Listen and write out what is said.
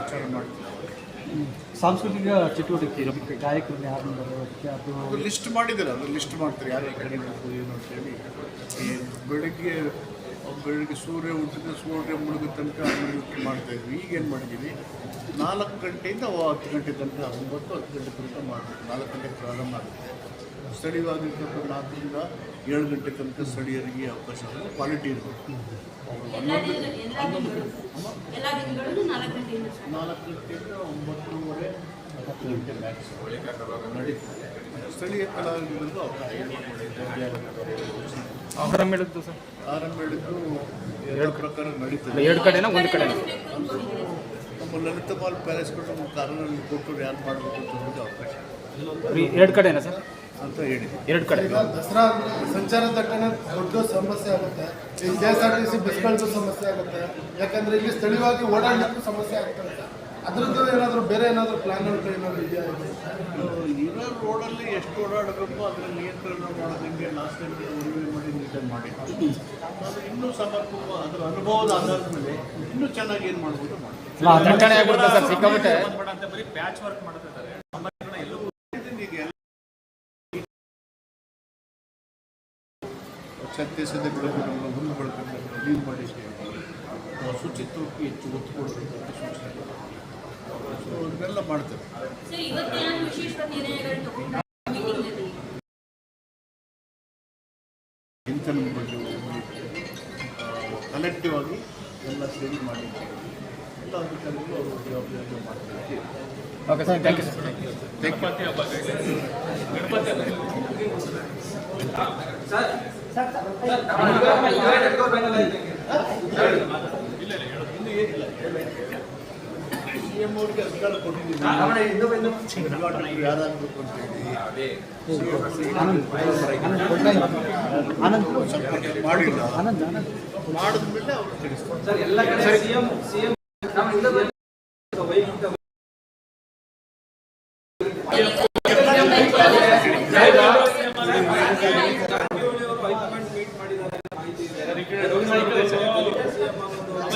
ವಿಚಾರ ಮಾಡ್ತೀವಿ. ಸಾಂಸ್ಕೃತಿಕ ಚಟುವಟಿಕೆ ಗಾಯಕರು ಯಾರು ಬರೋದಕ್ಕೆ ಅದು ಲಿಸ್ಟ್ ಮಾಡಿದ್ದಾರೆ ಅದು ಲಿಸ್ಟ್ ಮಾಡ್ತಾರೆ ಯಾರು ಬೇಕು ಏನು ಅಂತೇಳಿ ಹೇಳಿ. ಬೆಳಗ್ಗೆ ಬೆಳಗ್ಗೆ ಸೂರ್ಯ ಹುಟ್ಟಿದ ಸೂರ್ಯ ಮುಳುಗೋ ತನಕ ಮಾಡ್ತಾ ಇದ್ವಿ. ಈಗ ಏನು ಮಾಡಿದ್ದೀವಿ ನಾಲ್ಕು ಗಂಟೆಯಿಂದ ಹತ್ತು ಗಂಟೆ ತನಕ ಒಂಬತ್ತು ಹತ್ತು ಗಂಟೆ ತನಕ ಮಾಡಬೇಕು. ನಾಲ್ಕು ಗಂಟೆಗೆ ಪ್ರಾರಂಭ ಆಗುತ್ತೆ. ಸ್ಥಳೀಯವಾಗಿರ್ತಕ್ಕಂಥ ನಾಲ್ಕರಿಂದ ಏಳು ಗಂಟೆ ತನಕ ಸ್ಥಳೀಯರಿಗೆ ಅವಕಾಶ ಆಗುತ್ತೆ. ಕ್ವಾಲಿಟಿ ಇರಬೇಕು ಹನ್ನೊಂದು ಹನ್ನೊಂದು ನಾಲ್ಕು ಗಂಟೆಯಿಂದ ಒಂಬತ್ತುವರೆ ನಾಲ್ಕು ಗಂಟೆಯಿಂದ ಒಂಬತ್ತೂವರೆ ಹತ್ತು ಗಂಟೆ ಮ್ಯಾಕ್ಸ್ ನಡೀತದೆ ಸ್ಥಳೀಯ ಕಲಾವಿದರಿಗೂ ಅವಕಾಶ ಆಹಾರ ಹೇಳಿದ್ದು ಸರ್? ಆರಂಭ ಹೇಳಿದ್ದು ಎರಡು ಪ್ರಕಾರ ನಡೀತದೆ. ಎರಡು ಕಡೆನ ಒಂದು ಕಡೆ ನಮ್ಮ ಲಲಿತ ಲಲಿತಮಾಲ್ ಪ್ಯಾಲೇಸ್ ಕೊಟ್ಟು ನಮ್ಮ ಕಾರಣದಲ್ಲಿ ಕೊಟ್ಟು ಯಾರು ಮಾಡಬೇಕು ಅಂತ ಒಂದು ಅವಕಾಶ ಎರಡು ಕಡೆನಾ ಸರ್? ಅಂತ ಹೇಳಿದೆ ಎರಡು ಕಡೆ. ದಸರಾ ಸಂಚಾರ ದಟ್ಟಣೆ ದೊಡ್ಡ ಸಮಸ್ಯೆ ಆಗುತ್ತೆ. ಈ K S R T C ಬಸ್ಗಳದ್ದು ಸಮಸ್ಯೆ ಆಗುತ್ತೆ. ಯಾಕಂದ್ರೆ ಇಲ್ಲಿ ಸ್ಥಳೀಯವಾಗಿ ಓಡಾಡಲಿಕ್ಕೂ ಸಮಸ್ಯೆ ಆಗ್ತದೆ ಅದ್ರದ್ದು ಏನಾದರೂ ಬೇರೆ ಏನಾದರೂ ಪ್ಲಾನ್ಗಳು ಏನಾದರೂ ಇದೆಯಾ ಇದು? ಇರೋ ರೋಡಲ್ಲಿ ಎಷ್ಟು ಓಡಾಡಬೇಕು ಅದರ ನಿಯಂತ್ರಣ ಮಾಡೋದಂಗೆ ಲಾಸ್ಟ್ ಟೈಮ್ ಉಳಿವೆ ಮಾಡಿ. ಇನ್ನೂ ಸಮರ್ಪಕ ಅದರ ಅನುಭವದ ಆಧಾರದ ಮೇಲೆ ಇನ್ನೂ ಚೆನ್ನಾಗಿ ಏನು ಮಾಡ್ಬೋದು ಬರೀ ಪ್ಯಾಚ್ ಆಗ್ಬಿಡುತ್ತೆ ಸರ್ ಮಾಡುತ್ತಿದ್ದಾರೆ ಈಗ ಎಲ್ಲ ಛತ್ತೀಸದ ಬೆಳೆಗಳನ್ನು ಹುಲ್ಲು ಬೆಳಕನ್ನು ಕ್ಲೀನ್ ಆ, ಶುಚಿತ್ವಕ್ಕೆ ಹೆಚ್ಚು ಒತ್ತು ಕೊಡಬೇಕು ಅಂತ ಸೂಚನೆ. ಇದನ್ನೆಲ್ಲ ಚಿಂತನೆ ಬಗ್ಗೆ ಕಲೆಕ್ಟಿವ್ ಆಗಿ ಎಲ್ಲ ಸೇರಿ ಮಾಡಿ ಎಲ್ಲ ಅಧಿಕಾರಿಗಳು ಅವರು ಮಾಡ್ತಾರೆ okay sir thank you sir C M ಅವ್ರಿಗೆ ಅಧಿಕಾರ ಇಲ್ಲ ಉದ್ಘಾಟಕರು ಯಾರಾಗಬೇಕು ಅಂತ ಹೇಳಿ ಆನಂದ್ ಸ್ವಲ್ಪ ಮಾಡಿಲ್ಲ ಆನಂದ್ ಆನಂದ್ ಮಾಡಿದ್ಮೇಲೆ ಅವರು ತಿಳಿಸ್ತಾರೆ ನಾನೇ